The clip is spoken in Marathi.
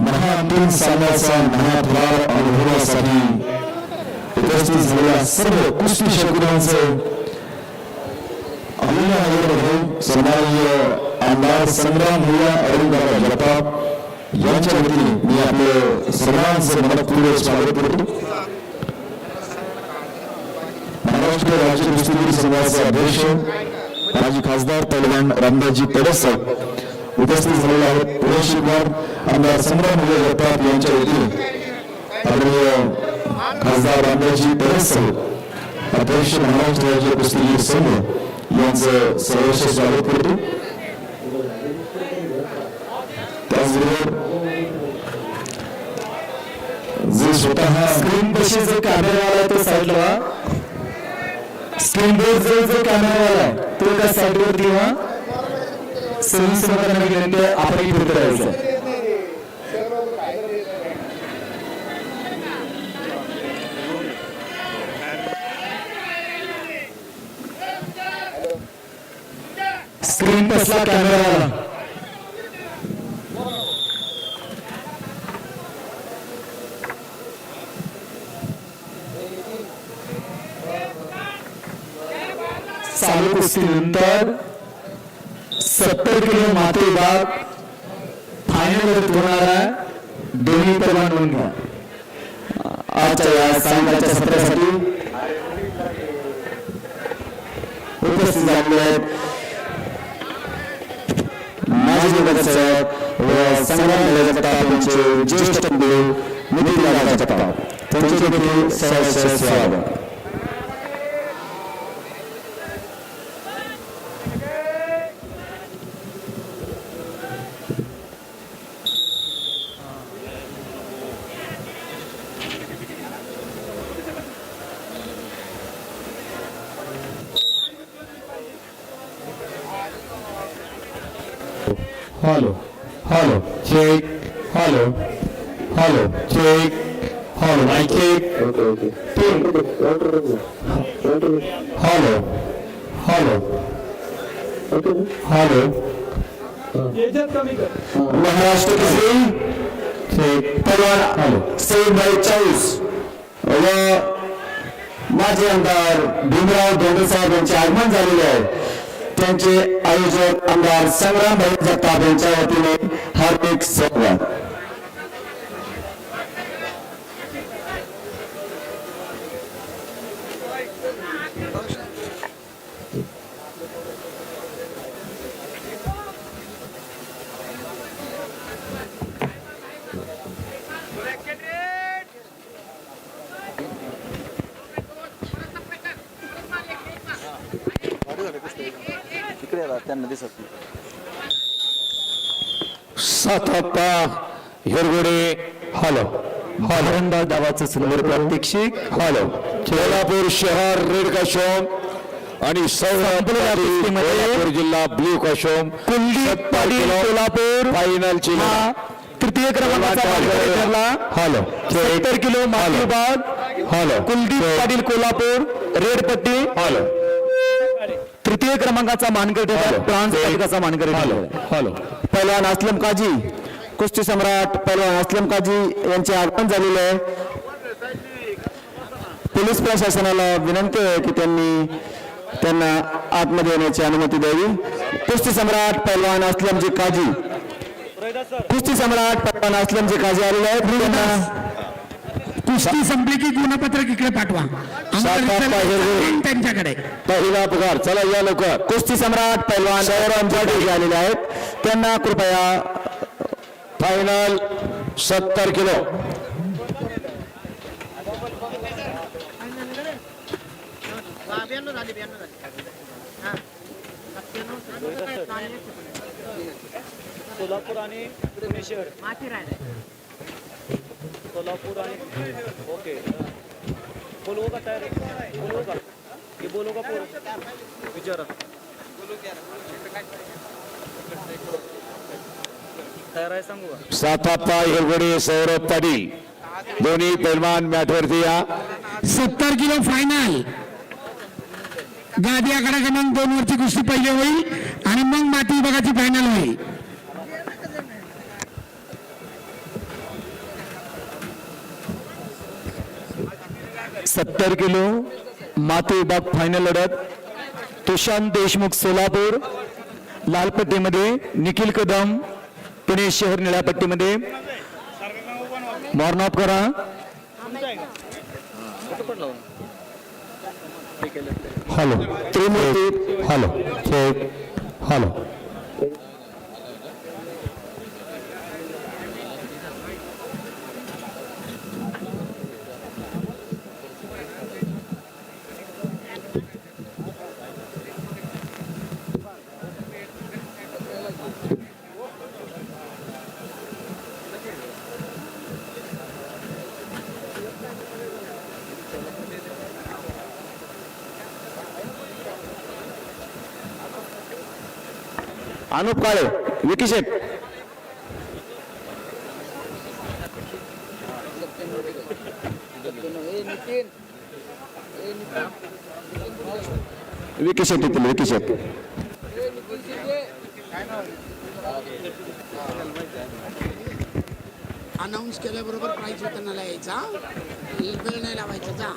महातीन सामन्याचा महाद्वार अनुभवासाठी उपस्थित झालेल्या सर्व कुस्ती शकुरांचं अभिनयावर सन्माननीय आमदार संग्राम भैया अरुणदादा जगताप यांच्या वतीने मी आपलं सर्वांचं मनपूर्वक स्वागत करतो महाराष्ट्र राज्य कुस्तीगीर संघाचे अध्यक्ष माजी खासदार पैलवान रामदासजी तडस उपस्थित झालेले आहेत पुणे शिवगार आमदार संग्राम भैया जगताप यांच्या वतीने आदरणीय खासदार रामदासजी तडस अध्यक्ष महाराष्ट्र राज्य कुस्तीगीर संघ यांचं सहर्ष स्वागत करतो त्याचबरोबर जे स्वतः स्क्रीन पशी जो कॅमेरावाला आहे तो साईडला व्हा स्क्रीनवर जो जो कॅमेरावाला आहे तो त्या साईडवर किंवा सही समोर विनंती आहे आपण राहायचं स्क्रीन पसला कॅमेरावाला चालू कुस्तीनंतर सत्तर किलो माते विभाग फायनल होणार आहे दोन्ही पैलवान नोंद घ्या. आजच्या या सायंकाळच्या सत्रासाठी उपस्थित झालेले आहेत माजी नगरसेवक व संग्राम जगताप यांचे ज्येष्ठ बंधू नितीन दादा जगताप. त्यांचे देखील सहर्ष स्वागत. Hello hello check hello hello check hello mic check hello hello hello Maharashtra Kesari check परवान हॅलो सईद भाई चाऊस व माजी आमदार भीमराव धोंडे साहेब यांचे आगमन झालेले आहे त्यांचे आयोजक आमदार संग्राम भाई जगताप यांच्या वतीने हार्दिक स्वागत. साताप्पा हिरगोडे हॅलो. फलंदाज डावाचं समोर प्रात्यक्षिक. हॅलो. कोल्हापूर शहर रेड काशोम. आणि कोल्हापूर जिल्हा ब्ल्यू काशोम. कुलदीप पाटील कोल्हापूर. फायनलची हा तृतीय क्रमांकाचा हॅलो. सत्तर किलो विभाग. हॅलो. कुलदीप पाटील कोल्हापूर. रेड पट्टी. हॅलो. तृतीय क्रमांकाचा मानकरी. ब्रांज पदकाचा मानकरी हॅलो. पैलवान असलम काजी कुस्ती सम्राट पैलवान असलम काजी यांचे आगमन झालेले आहे. पोलीस प्रशासनाला विनंती आहे की त्यांनी त्यांना आतमध्ये येण्याची अनुमती द्यावी. कुस्ती सम्राट पैलवान असलमजी काजी. कुस्ती सम्राट पैलवान असलमजी काजी आलेले आहेत. कुस्ती संपली की गुणपत्रक इकडे पाठवा. त्यांच्याकडे. पहिला पगार. चला या लवकर. कुस्ती सम्राट सौरभ जाडे आलेले आहेत त्यांना कृपया फायनल सत्तर किलो. सोलापूर आणि पुणे शहर. सोलापूर आणि ओके। बोलवू का तयार बोलवू का। हे बोलू का पोर। विचारा तयार आहे सांगू का साताप्पा हिरगोडे सौरभ पाटील। दोन्ही पैलवान मॅटवरती या सत्तर किलो फायनल गादी आकडा क्रमांक दोन वरची कुस्ती पहिले होईल आणि मग माती विभागाची फायनल होईल सत्तर किलो माते विभाग फायनल लढत तुषांत देशमुख सोलापूर लालपट्टीमध्ये निखिल कदम पुणे शहर निळ्यापट्टीमध्ये. मॉर्न ऑफ करा. Hello Trimurti. Hello hello. Anup Kale Vicky Shaikh Vicky Shaikh येतील विकी शेट अनाऊन्स केल्याबरोबर प्राईज वितरणाला यायचा. वेळ नाही लावायचा जा.